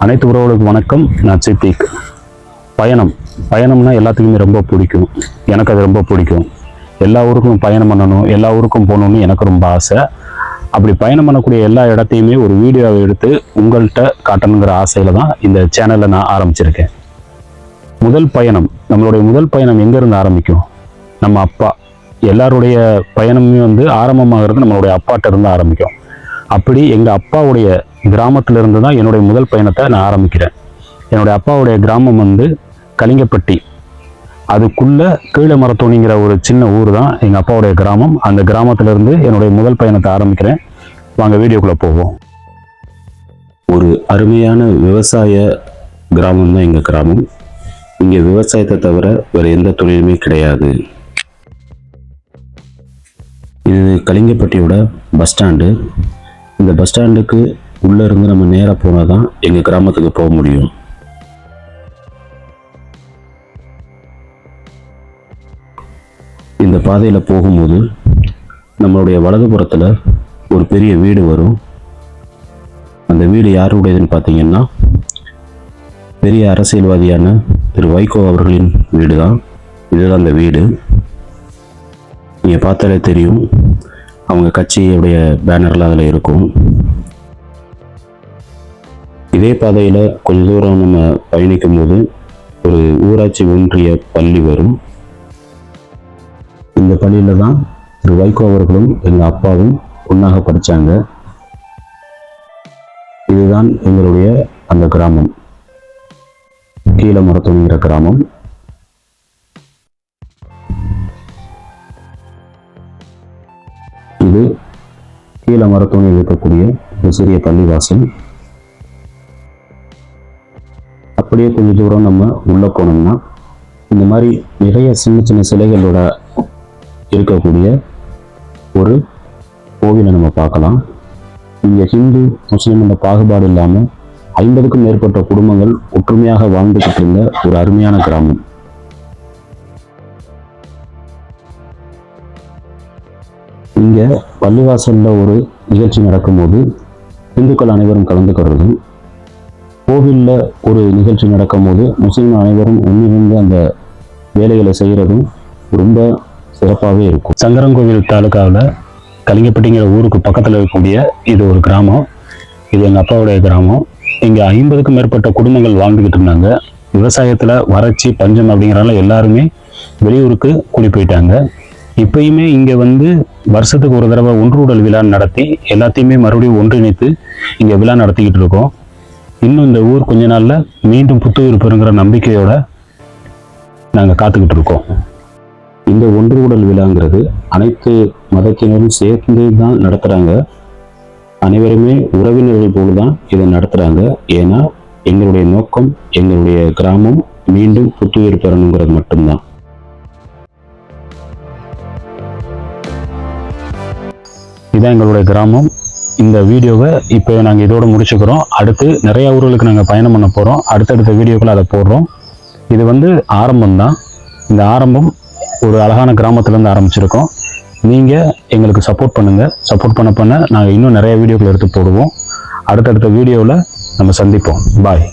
அனைத்து உறவுகளுக்கு வணக்கம். நான் சித்திக். பயணம். பயணம்னா எல்லாத்துக்குமே ரொம்ப பிடிக்கும். எனக்கு அது ரொம்ப பிடிக்கும். எல்லா ஊருக்கும் பயணம் பண்ணணும் எல்லா ஊருக்கும் போகணும்னு எனக்கு ரொம்ப ஆசை. அப்படி பயணம் பண்ணக்கூடிய எல்லா இடத்தையுமே ஒரு வீடியோவை எடுத்து உங்கள்கிட்ட காட்டணுங்கிற ஆசையில தான் இந்த சேனலை நான் ஆரம்பிச்சிருக்கேன். முதல் பயணம். நம்மளுடைய முதல் பயணம் எங்கேருந்து ஆரம்பிக்கும்? நம்ம அப்பா. எல்லாருடைய பயணமே வந்து ஆரம்பமாகிறது நம்மளுடைய அப்பாட்ட இருந்து ஆரம்பிக்கும். அப்படி எங்கள் அப்பாவுடைய கிராமத்திலிருந்து தான் என்னுடைய முதல் பயணத்தை நான் ஆரம்பிக்கிறேன். என்னுடைய அப்பாவுடைய கிராமம் வந்து கலிங்கப்பட்டி. அதுக்குள்ளே கீழே மரத்தோணிங்கிற ஒரு சின்ன ஊர் தான் எங்கள் அப்பாவுடைய கிராமம். அந்த கிராமத்திலிருந்து என்னுடைய முதல் பயணத்தை ஆரம்பிக்கிறேன். வாங்க வீடியோக்குள்ளே போவோம். ஒரு அருமையான விவசாய கிராமம் தான் எங்கள் கிராமம். இங்கே விவசாயத்தை தவிர வேறு எந்த தொழிலுமே கிடையாது. இது கலிங்கப்பட்டியோட பஸ் ஸ்டாண்டு. இந்த பஸ் ஸ்டாண்டுக்கு உள்ளே இருந்து நம்ம நேராக போனால் தான் எங்கள் கிராமத்துக்கு போக முடியும். இந்த பாதையில் போகும்போது நம்மளுடைய வலதுபுறத்தில் ஒரு பெரிய வீடு வரும். அந்த வீடு யாருடையதுன்னு பார்த்தீங்கன்னா பெரிய அரசியல்வாதியான திரு வைகோ அவர்களின் வீடு தான். இதுதான் அந்த வீடு. நீங்கள் பார்த்தாலே தெரியும். அவங்க கட்சியுடைய பேனர்லாம் அதில் இருக்கும். இதே பாதையில் கொஞ்ச தூரம் நம்ம பயணிக்கும் போது ஒரு ஊராட்சி ஒன்றிய பள்ளி வரும். இந்த பள்ளியில் தான் திரு வைகோ அவர்களும் எங்கள் அப்பாவும் ஒன்றாக படித்தாங்க இதுதான் எங்களுடைய அந்த கிராமம். கீழமரத்துங்கிற கிராமம். இது கீழே மரத்தூணில் இருக்கக்கூடிய ஒரு சிறிய பள்ளிவாசல். அப்படியே கொஞ்சம் தூரம் நம்ம உள்ளே போனோம்னா இந்த மாதிரி நிறைய சின்ன சின்ன சிலைகளோட இருக்கக்கூடிய ஒரு கோவிலை நம்ம பார்க்கலாம். இங்கே ஹிந்து முஸ்லீம் என்ற பாகுபாடு இல்லாமல் ஐம்பதுக்கும் மேற்பட்ட குடும்பங்கள் ஒற்றுமையாக வாழ்ந்துகிட்டு இருந்த ஒரு அருமையான கிராமம். இங்கே பள்ளிவாசலில் ஒரு நிகழ்ச்சி நடக்கும்போது இந்துக்கள் அனைவரும் கலந்துக்கிறதும் கோவிலில் ஒரு நிகழ்ச்சி நடக்கும்போது முஸ்லீம் அனைவரும் ஒன்றிணைந்து அந்த வேலைகளை செய்கிறதும் ரொம்ப சிறப்பாகவே இருக்கும். சங்கரங்கோவில் தாலுக்காவில் கலிங்கப்பட்டிங்கிற ஊருக்கு பக்கத்தில் இருக்கக்கூடிய இது ஒரு கிராமம். இது எங்கள் அப்பாவுடைய கிராமம். இங்கே ஐம்பதுக்கும் மேற்பட்ட குடும்பங்கள் வாழ்ந்துக்கிட்டு இருந்தாங்க. விவசாயத்தில் வறட்சி பஞ்சம் அப்படிங்கிறனால எல்லாருமே வெளியூருக்கு குடி போயிட்டாங்க. இப்பயுமே இங்கே வந்து வருஷத்துக்கு ஒரு தடவை ஒன்றுடல் விழா நடத்தி எல்லாத்தையுமே மறுபடியும் ஒன்றிணைத்து இங்கே விழா நடத்திக்கிட்டு இருக்கோம். இன்னும் இந்த ஊர் கொஞ்ச நாளில் மீண்டும் புத்துயிர் பெறுங்கிற நம்பிக்கையோட நாங்கள் காத்துக்கிட்டு இருக்கோம். இந்த ஒன்று உடல் விழாங்கிறது அனைத்து மதத்தினரும் சேர்ந்து தான் நடத்துகிறாங்க அனைவருமே உறவினர்கள் போல தான் இதை நடத்துகிறாங்க ஏன்னா எங்களுடைய நோக்கம் எங்களுடைய கிராமம் மீண்டும் புத்துயிர் பெறணுங்கிறது மட்டும்தான். இதான் எங்களுடைய கிராமம். இந்த வீடியோவை இப்போ நாங்கள் இதோடு முடிச்சுக்கிறோம். அடுத்து நிறைய ஊர்களுக்கு நாங்கள் பயணம் பண்ண போகிறோம் அடுத்தடுத்த வீடியோக்களை அதை போடுறோம். இது வந்து ஆரம்பம் தான். இந்த ஆரம்பம் ஒரு அழகான கிராமத்துலேருந்து ஆரம்பிச்சிருக்கோம். நீங்கள் எங்களுக்கு சப்போர்ட் பண்ணுங்கள் சப்போர்ட் பண்ண பண்ண நாங்கள் இன்னும் நிறைய வீடியோக்கள் எடுத்து போடுவோம். அடுத்தடுத்த வீடியோவில் நம்ம சந்திப்போம். பாய்